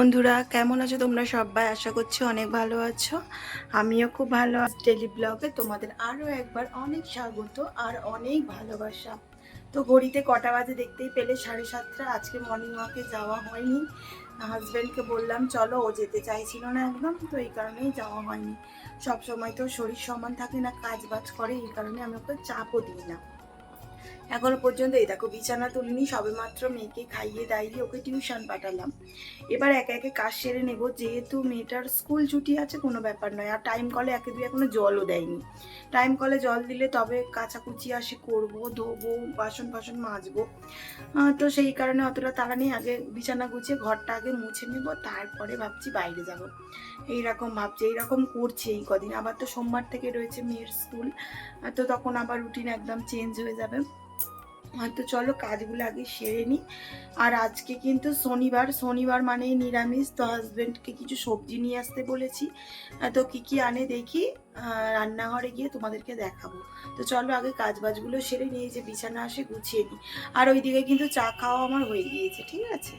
বন্ধুরা, কেমন আছো তোমরা সবাই? আশা করছি অনেক ভালো আছো। আমিও খুব ভালো আছি ডেলি ব্লগে তোমাদের আরও একবার অনেক স্বাগত আর অনেক ভালোবাসা। তো ঘড়িতে কটা বাজে দেখতেই পেলে? সাড়ে সাতটা। আজকে মর্নিং ওয়াকে যাওয়া হয়নি। হাজব্যান্ডকে বললাম, চলো, ও যেতে চাইছিল না একদম, তো এই কারণেই যাওয়া হয়নি। সব সময় তো শরীর সমান থাকে না, কাজ বাজ করে, এই কারণে আমি ওকে চাপও দিই না। এখনও পর্যন্ত এই দেখো বিছানা তুলিনি সবে মাত্র মেয়েকে খাইয়ে দাইয়ে ওকে টিউশন পাঠালাম। এবার একে একে কাজ সেরে নেব। যেহেতু মেয়েটার স্কুল ছুটি আছে, কোনো ব্যাপার নয়। আর টাইম কলে একে দুই এখনও জলও দেয়নি। টাইম কলে জল দিলে তবে কাচাকুচি আসে করব, ধোবো, বাসন ফাসন মাজবো। তো সেই কারণে অতটা তাড়া নেই। আগে বিছানা গুছিয়ে ঘরটা আগে মুছে নেব, তারপরে ভাবছি বাইরে যাব। এইরকম ভাবছি, এইরকম করছে এই কদিন। আবার তো সোমবার থেকে রয়েছে মেয়ের স্কুল, তো তখন আবার রুটিন একদম চেঞ্জ হয়ে যাবে। হয়তো চলো কাজগুলো আগে সেরে নিই আর আজকে কিন্তু শনিবার শনিবার মানেই নিরামিষ, তো হাজব্যান্ডকে কিছু সবজি নিয়ে আসতে বলেছি। তো কী কী আনে দেখি রান্নাঘরে গিয়ে তোমাদেরকে দেখাবো। তো চলো আগে কাজ বাজগুলো সেরে নিয়ে যে বিছানা আসে গুছিয়ে নিই। আর ওইদিকে কিন্তু চা খাওয়া আমার হয়ে গিয়েছে, ঠিক আছে?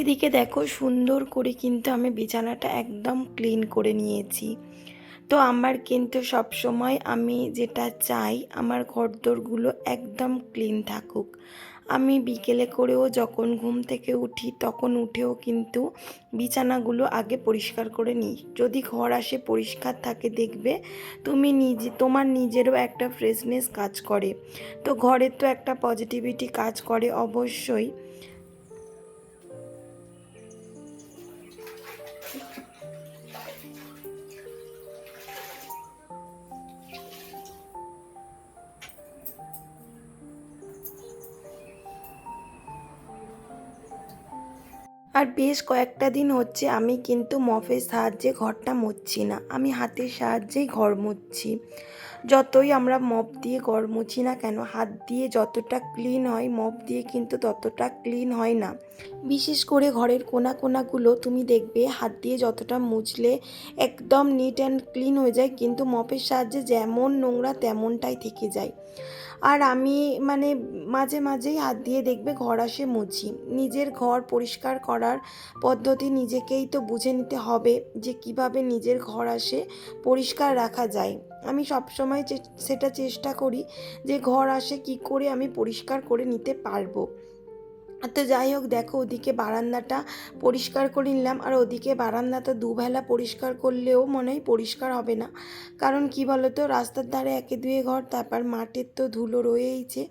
এদিকে দেখো সুন্দর করে কিন্তু আমি বিছানাটা একদম ক্লিন করে নিয়েছি। তো আমার কিন্তু সব সময় আমি যেটা চাই, আমার ঘরদোরগুলো একদম ক্লিন থাকুক। আমি বিকেলে করেও যখন ঘুম থেকে উঠি, তখন উঠেও কিন্তু বিছানাগুলো আগে পরিষ্কার করে নিই। যদি ঘর আসে পরিষ্কার থাকে দেখবে তুমি নিজে, তোমার নিজেরও একটা ফ্রেশনেস কাজ করে। তো ঘরের তো একটা পজিটিভিটি কাজ করে অবশ্যই। আর বেশ কয়েকটা দিন হচ্ছে আমি কিন্তু মফের সাহায্যে ঘরটা মুছছি না। আমি হাতের সাহায্যেই ঘর মুছছি। যতই আমরা মপ দিয়ে ঘর মুছি না কেন, হাত দিয়ে যতটা ক্লিন হয় মপ দিয়ে কিন্তু ততটা ক্লিন হয় না। বিশেষ করে ঘরের কোনা কোনাগুলো তুমি দেখবে, হাত দিয়ে যতটা মুছলে একদম নিট অ্যান্ড ক্লিন হয়ে যায়, কিন্তু মপের সাহায্যে যেমন নোংরা তেমনটাই থেকে যায়। আর আমি মানে মাঝে মাঝেই হাত দিয়ে দেখবে ঘর আসে মুছি। নিজের ঘর পরিষ্কার করার পদ্ধতি নিজেকেই তো বুঝে নিতে হবে যে কীভাবে নিজের ঘর আসে পরিষ্কার রাখা যায়। আমি সবসময় সেটা চেষ্টা করি যে ঘর আসে কি করে আমি পরিষ্কার করে নিতে পারব। তো যাই হোক, দেখো ওদিকে বারান্দাটা পরিষ্কার করে নিলাম। আর ওদিকে বারান্দাটা দুবেলা পরিষ্কার করলেও মনে হয় পরিষ্কার হবে না। কারণ কি বলতো, রাস্তার ধারে একে দুয়ে ঘর, তারপর মাঠের তো ধুলো রয়েইছে।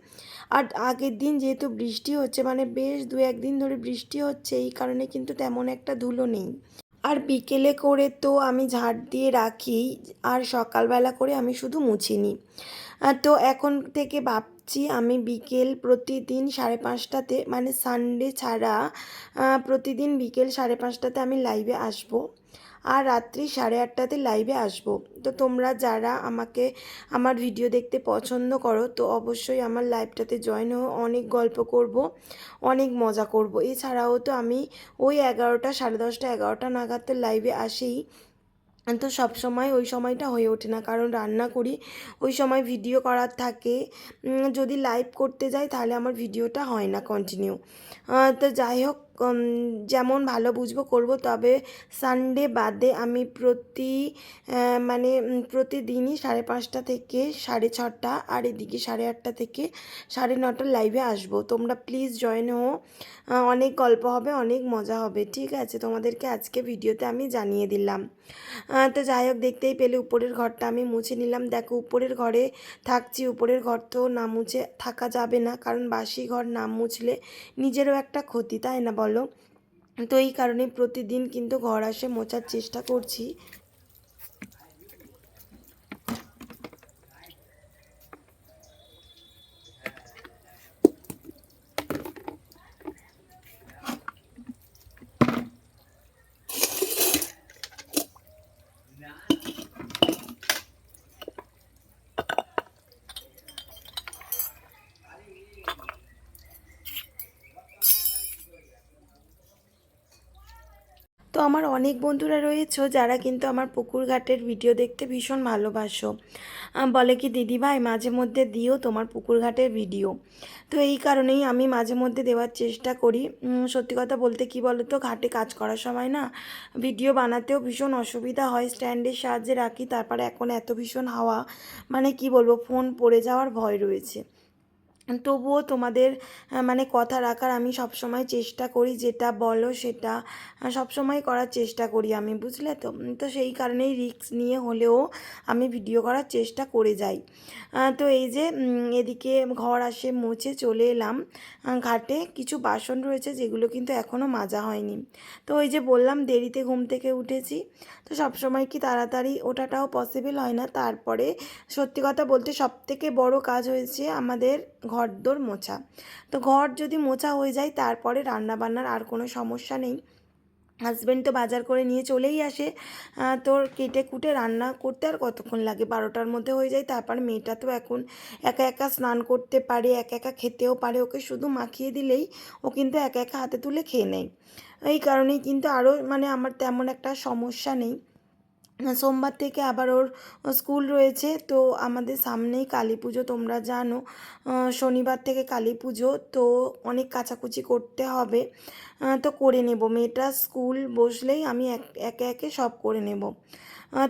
আর আগের দিন যেহেতু বৃষ্টি হচ্ছে মানে বেশ দু একদিন ধরে বৃষ্টি হচ্ছে, এই কারণে কিন্তু তেমন একটা ধুলো নেই। আর বিকেলে করে তো আমি ঝাড় দিয়ে রাখি, আর সকালবেলা করে আমি শুধু মুছে নিই তো এখন থেকে ভাবছি আমি বিকেল প্রতিদিন সাড়ে পাঁচটাতে মানে সানডে ছাড়া প্রতিদিন বিকেল সাড়ে পাঁচটাতে আমি লাইভে আসব। আর রাত্রি সাড়ে আটটাতে লাইভে আসব। তো তোমরা যারা আমাকে, আমার ভিডিও দেখতে পছন্দ করো, তো অবশ্যই আমার লাইভটাতে জয়েন হয়ে অনেক গল্প করব, অনেক মজা করব। এছাড়াও তো আমি ওই এগারোটা, সাড়ে দশটা, এগারোটা নাগাদ তো লাইভে আসেই তো সব সময় ওই সময়টা হয়ে ওঠে না। কারণ রান্না করি, ওই সময় ভিডিও করার থাকে। যদি লাইভ করতে যাই তাহলে আমার ভিডিওটা হয় না কন্টিনিউ তো যাই হোক যেমন ভালো বুঝব করব, তবে সানডে বাদে আমি প্রতি মানে প্রতিদিনই সাড়ে পাঁচটা থেকে সাড়ে ছটা আর এদিকে সাড়ে আটটা থেকে সাড়ে নটার লাইভে আসব। তোমরা প্লিজ জয়েন হও। অনেক গল্প হবে, অনেক মজা হবে, ঠিক আছে? তোমাদেরকে আজকে ভিডিওতে আমি জানিয়ে দিলাম। তো যাই হোক, দেখতেই পেলে উপরের ঘরটা আমি মুছে নিলাম। দেখো, উপরের ঘরে থাকছি, উপরের ঘর তো না মুছে থাকা যাবে না, কারণ বাসি ঘর না মুছলে নিজেরও একটা ক্ষতি, তাই না বলো? তো এই কারণে প্রতিদিন কিন্তু ঘর আসে মোছার চেষ্টা করছি। আমার অনেক বন্ধুরা রয়েছে, যারা কিন্তু আমার পুকুর ঘাটের ভিডিও দেখতে ভীষণ ভালোবাসো। বলে কি, দিদি ভাই, মাঝে মধ্যে দিও তোমার পুকুর ঘাটের ভিডিও। তো এই কারণেই আমি মাঝে মধ্যে দেওয়ার চেষ্টা করি। সত্যি কথা বলতে কি বলো তো ঘাটে কাজ করার সময় না ভিডিও বানাতেও ভীষণ অসুবিধা হয়, স্ট্যান্ডের সাহায্যে রাখি, তারপরে এখন এত ভীষণ হাওয়া মানে কি বলব, ফোন পড়ে যাওয়ার ভয় রয়েছে। তবুও তোমাদের মানে কথা রাখার আমি সবসময় চেষ্টা করি যেটা বলো সেটা আহ, সবসময় করার চেষ্টা করি আমি বুঝলে তো? তো সেই কারণেই রিস্ক নিয়ে হলেও আমি ভিডিও করার চেষ্টা করে যাই। তো এই যে এদিকে ঘর আসে মুছে চলে এলাম। ঘাটে কিছু বাসন রয়েছে যেগুলো কিন্তু এখনও মাজা হয়নি। তো ওই যে বললাম দেরিতে ঘুম থেকে উঠেছি। তো সবসময় কি তাড়াতাড়ি ওটাটাও পসিবল হয় না। তারপরে সত্যি কথা বলতে সব থেকে বড় কাজ হয়েছে আমাদের ঘরদোর মোছা। তো ঘর যদি মোছা হয়ে যায়, তারপরে রান্নাবান্নার আর কোনো সমস্যা নেই। হাজব্যান্ড তো বাজার করে নিয়ে চলেই আসে। তোর কেটে কুটে রান্না করতে আর কতক্ষণ লাগে? বারোটার মধ্যে হয়ে যায়, তারপর মেয়েটা তো এখন একা একা স্নান করতে পারে, একা একা খেতেও পারে। ওকে শুধু মাখিয়ে দিলেই ও কিন্তু একা একা হাতে তুলে খেয়ে নেয়। এই কারণেই কিন্তু আরও মানে আমার তেমন একটা সমস্যা নেই। সোমবার থেকে আবার ওর স্কুল রয়েছে। তো আমাদের সামনেই কালী পুজো, তোমরা জানো। শনিবার থেকে কালী পুজো, তো অনেক কাচাকুচি করতে হবে। তো করে নেব। মেয়েটা স্কুল বসলেই আমি এক, একে সব করে নেব।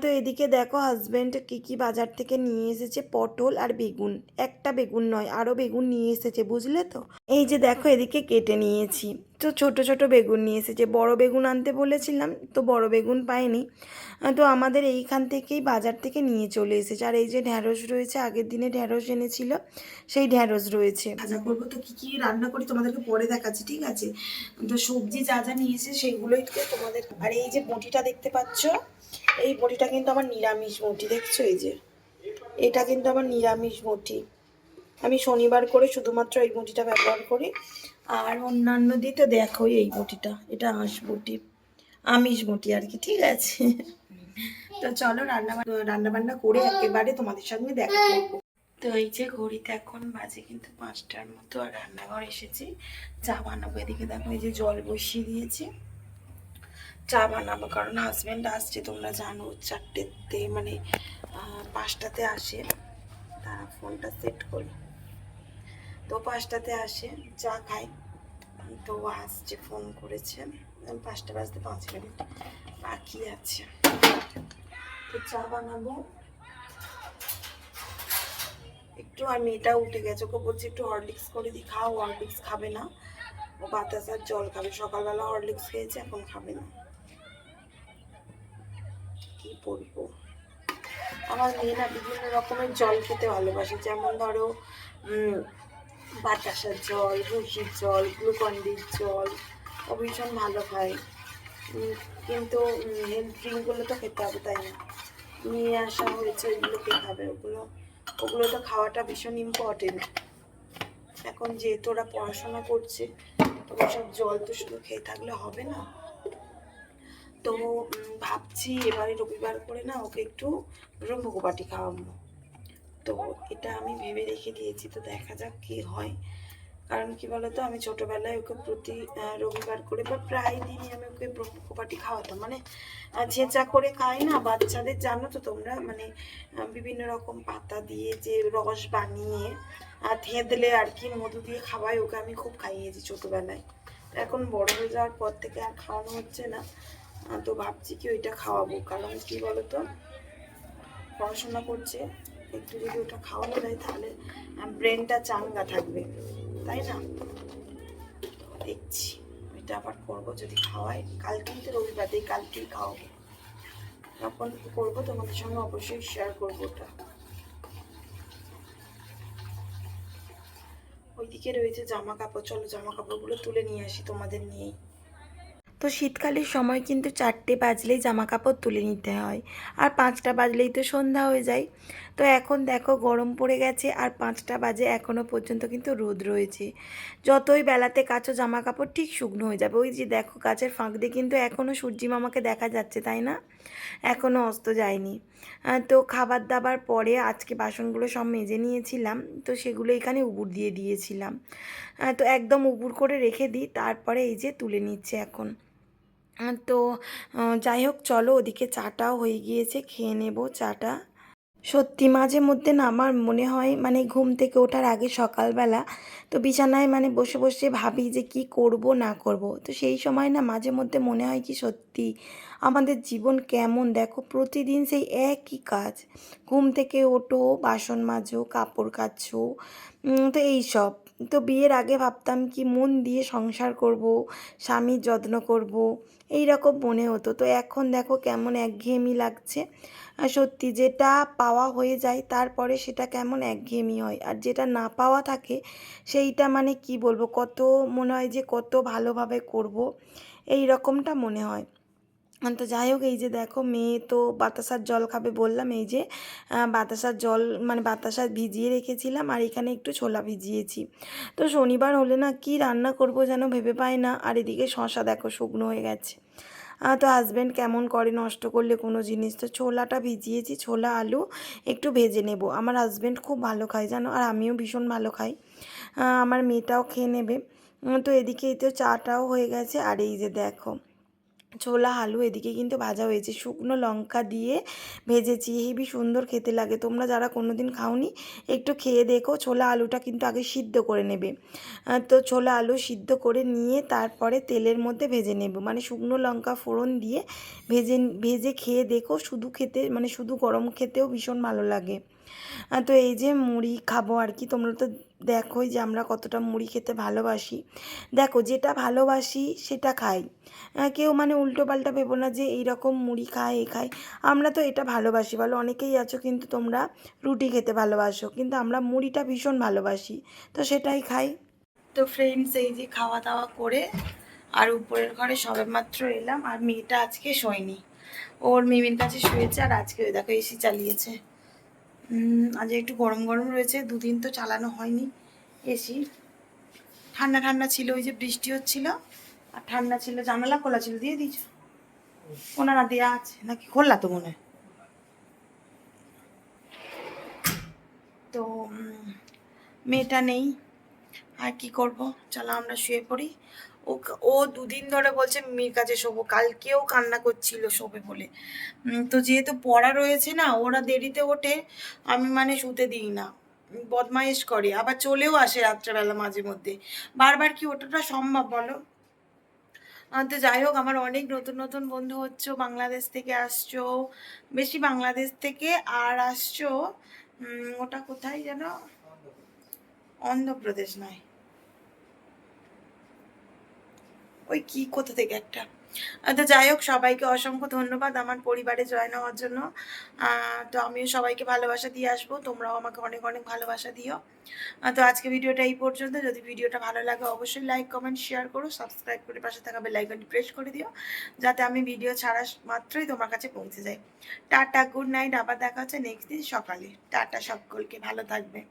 তো এদিকে দেখো হাজব্যান্ড কী কী বাজার থেকে নিয়ে এসেছে পটল আর বেগুন। একটা বেগুন নয় আরও বেগুন নিয়ে এসেছে, বুঝলে তো? এই যে দেখো এদিকে কেটে নিয়েছি। তো ছোট ছোট বেগুন নিয়ে এসেছে। বড় বেগুন আনতে বলেছিলাম, তো বড় বেগুন পাইনি। তো আমাদের এইখান থেকেই বাজার থেকে নিয়ে চলে এসেছে। আর এই যে ঢ্যাঁড়স রয়েছে, আগের দিনে ঢ্যাঁড়স এনেছিল, সেই ঢ্যাঁড়স রয়েছে। ভাজা করব তো কী কী রান্না করি তোমাদেরকে পরে দেখাচ্ছি, ঠিক আছে? তো সবজি যা যা নিয়েছে সেগুলোই তো তোমাদের, আর এই যে বটিটা দেখতে পাচ্ছ, এই বটিটা কিন্তু আমার নিরামিষ বটি, দেখছ এই যে? এটা কিন্তু আমার নিরামিষ বটি। আমি শনিবার করে শুধুমাত্র এই বটিটা ব্যবহার করি। আর অন্যান্য দিন তো দেখো এই বটিটা, এটা আঁশ বটি, আমিষ বটি আর কি, ঠিক আছে? তো চলো রান্না রান্না বান্না করে একেবারে তোমাদের সঙ্গে দেখা করব। তো এই যে ঘড়িতে এখন বাজে কিন্তু পাঁচটার মতো আর রান্নাঘর এসেছি। চা বানাবো এদিকে দেখো, এই যে জল বসিয়ে দিয়েছি। চা বানাবো কারণ হাজব্যান্ড আসছে, তোমরা জানো, চারটেতে মানে পাঁচটাতে আসে। তারা ফোনটা সেট করি। তো পাঁচটাতে আসে, চা খাই। তো আসছে ফোন করেছে। পাঁচটা বাজতে পাঁচ মিনিট বাকি আছে। তো চা বানাবো। একটু আর মেয়েটা উঠে গেছে, ওকে বলছি একটু হরলিক্স করে দিই খাও হরলিক্স খাবে না। ও বাতাস আর জল খাবে, সকালবেলা হরলিক্স খেয়েছে, এখন খাবে না। কি বলব? আমার মেয়ে না বিভিন্ন রকমের জল খেতে ভালোবাসে, যেমন ধরো বাতাসার জল ভুসির জল গ্লুকন্ডির জল, ও ভীষণ ভালো খায়। কিন্তু হেলথ ড্রিঙ্কগুলো তো খেতে হবে, তাই না? নিয়ে আসা হয়েছে ওইগুলো কে খাবে, ওগুলো ওগুলো তো খাওয়াটা ভীষণ ইম্পর্টেন্ট এখন যেহেতু ওরা পড়াশোনা করছে, তো সব জল তো শুধু খেয়ে থাকলে হবে না। তো ভাবছি এবারে রবিবার করে না ওকে একটু ব্রহ্মকোপাটি খাওয়াবো। তো এটা আমি ভেবে রেখে দিয়েছি, তো দেখা যাক কি হয়। কারণ কি বলতো, আমি ছোটবেলায় ওকে প্রতি রবিবার করে বা প্রায় দিনই আমি ওকে ব্রহ্মকোপাটি খাওয়াতাম। মানে ছেঁচা করে খাই না, বাচ্চাদের জানো তো তোমরা মানে বিভিন্ন রকম পাতা দিয়ে যে রস বানিয়ে থেঁতলে আর কি মধু দিয়ে খাওয়াই, ওকে আমি খুব খাইয়েছি ছোটবেলায়। এখন বড় হয়ে যাওয়ার পর থেকে আর খাওয়ানো হচ্ছে না। তো ভাবছি কি ওইটা খাওয়াবো। কারণ কি বলতো, পড়াশোনা করছে, একটু যদি ওটা খাওয়ানো যায় তাহলে ব্রেনটা চাঙ্গা থাকবে। তাই না? দেখছি। ওইটা আবার করব যদি খাওয়াই। কালকেই তো রবিবার কালকেই খাওয়াবো। তখন করব তোমাদের সঙ্গে অবশ্যই শেয়ার করব ওটা। ওইদিকে রয়েছে জামা কাপড় চলো জামা কাপড়গুলো তুলে নিয়ে আসি তোমাদের নিয়েই তো শীতকালের সময় কিন্তু চারটে বাজলেই জামা কাপড় তুলে নিতে হয়। আর পাঁচটা বাজলেই তো সন্ধ্যা হয়ে যায়। তো এখন দেখো গরম পড়ে গেছে আর পাঁচটা বাজে এখনও পর্যন্ত কিন্তু রোদ রয়েছে। যতই বেলাতে কাচো জামা কাপড় ঠিক শুকনো হয়ে যাবে। ওই যে দেখো কাচের ফাঁক দিয়ে কিন্তু এখনও সূর্যি মামাকে দেখা যাচ্ছে, তাই না? এখনও অস্ত যায়নি। তো খাবার দাবার পরে আজকে বাসনগুলো সব মেজে নিয়েছিলাম। তো সেগুলো এখানে উবুর দিয়ে দিয়েছিলাম। তো একদম উবুর করে রেখে দিই, তারপরে এই যে তুলে নিচ্ছে এখন। তো যাই হোক, চলো ওদিকে চাটাও হয়ে গিয়েছে, খেয়ে নেব চাটা। সত্যি মাঝে মধ্যে না আমার মনে হয় মানে ঘুম থেকে ওঠার আগে সকালবেলা তো বিছানায় মানে বসে বসে ভাবি যে কি করব, না করব। তো সেই সময় না মাঝে মধ্যে মনে হয় কি সত্যি আমাদের জীবন কেমন? দেখো প্রতিদিন সেই একই কাজ। ঘুম থেকে ওঠো, বাসন মাজো, কাপড় কাচো তো এই সব তো বিয়ের আগে ভাবতাম কি মন দিয়ে সংসার করব, স্বামীর যত্ন করব এই রকম মনে হতো। তো এখন দেখো কেমন একঘেয়েমি লাগছে। সত্যি যেটা পাওয়া হয়ে যায় তারপরে সেটা কেমন একঘেয়েমি হয়। আর যেটা না পাওয়া থাকে সেইটা মানে কি বলব? কত মনে হয় যে কত ভালোভাবে করব এই রকমটা মনে হয়। তো যাই হোক, এই যে দেখো, মেয়ে তো বাতাসার জল খাবে বললাম, এই যে বাতাসার জল মানে বাতাসা ভিজিয়ে রেখেছিলাম আর এখানে একটু ছোলা ভিজিয়েছি। তো শনিবার হলে না কি রান্না করব যেন ভেবে পাই না, আর এদিকে শশা দেখো শুকনো হয়ে গেছে। তো হাজব্যান্ড কেমন করে নষ্ট করলে কোনো জিনিস? তো ছোলাটা ভিজিয়েছি, ছোলা, আলু একটু ভেজে নেব। আমার হাজব্যান্ড খুব ভালো খায় জানো, আর আমিও ভীষণ ভালো খাই। আমার মেয়েটাও খেয়ে নেবে। তো এদিকে তো চাটাও হয়ে গেছে, আর এই যে দেখো ছোলা, আলু এদিকে কিন্তু ভাজা হয়েছে। শুকনো লঙ্কা দিয়ে ভেজেছি। হেবি সুন্দর খেতে লাগে। তোমরা যারা কোনো দিন খাওনি, একটু খেয়ে দেখো। ছোলা, আলুটা কিন্তু আগে সিদ্ধ করে নেবে। তো ছোলা, আলু সিদ্ধ করে নিয়ে তারপরে তেলের মধ্যে ভেজে নেব। মানে শুকনো লঙ্কা ফোড়ন দিয়ে ভেজে ভেজে খেয়ে দেখো। শুধু খেতে মানে শুধু গরম খেতেও ভীষণ ভালো লাগে। তো এই যে মুড়ি খাব আর কি, তোমরা তো দেখোই যে আমরা কতটা মুড়ি খেতে ভালোবাসি। দেখো যেটা ভালোবাসি সেটা খাই। কেউ মানে উল্টো পাল্টা ভেবো না যে এইরকম মুড়ি খায় এ খায়। আমরা তো এটা ভালোবাসি। বলো, অনেকেই আছো কিন্তু তোমরা রুটি খেতে ভালোবাসো, কিন্তু আমরা মুড়িটা ভীষণ ভালোবাসি। তো সেটাই খাই। তো ফ্রেন্ডস এই যে খাওয়া দাওয়া করে আর উপরের ঘরে সবেমাত্র এলাম। আর মেয়েটা আজকে শোয়নি। ওর মিমির কাছে শুয়েছে আর আজকে ওই দেখো এসি চালিয়েছে। আজ একটু গরম গরম রয়েছে, দুদিন তো চালানো হয়নি এসি ঠান্ডা ঠান্ডা ছিল, ওই যে বৃষ্টি হচ্ছিল, আর ঠান্ডা ছিল, জানালা খোলা ছিল, দিয়ে দিয়েছ। ওনারা দেওয়া আছে, নাকি খোলা তো মনে তো মেয়েটা নেই, আর কি করব? চলো আমরা শুয়ে পড়ি। ও দুদিন ধরে বলছে মিমির কাছে শোবো। কালকেও কান্না করছিল শোবে বলে। তো যেহেতু পড়া রয়েছে না, ওরা দেরিতে ওঠে, আমি মানে শুতে দিই না। বদমাইশ করে। আবার চলেও আসে রাত্রেবেলা মাঝে মধ্যে। বারবার কি ওঠাটা সম্ভব বলো? তো যাই হোক, আমার অনেক নতুন নতুন বন্ধু হচ্ছে, বাংলাদেশ থেকে আসছো, বেশি বাংলাদেশ থেকে আর আসছো। ওটা কোথায় যেন? অন্ধ্রপ্রদেশ নয়। ওই কি কোথা থেকে একটা? তো যাই হোক, সবাইকে অসংখ্য ধন্যবাদ আমার পরিবারে জয়েন হওয়ার জন্য। তো আমিও সবাইকে ভালোবাসা দিয়ে আসব। তোমরাও আমাকে অনেক অনেক ভালোবাসা দিও। তো আজকে ভিডিওটা এই পর্যন্ত। যদি ভিডিওটা ভালো লাগে, অবশ্যই লাইক, কমেন্ট, শেয়ার করো, সাবস্ক্রাইব করে পাশে থাকা বেল আইকনটি প্রেস করে দিও, যাতে আমি ভিডিও ছাড়া মাত্রই তোমার কাছে পৌঁছে যাই। Tata, good night. আবার দেখা হচ্ছে নেক্সট দিন সকালে। টাটা সকলকে ভালো থাকবে।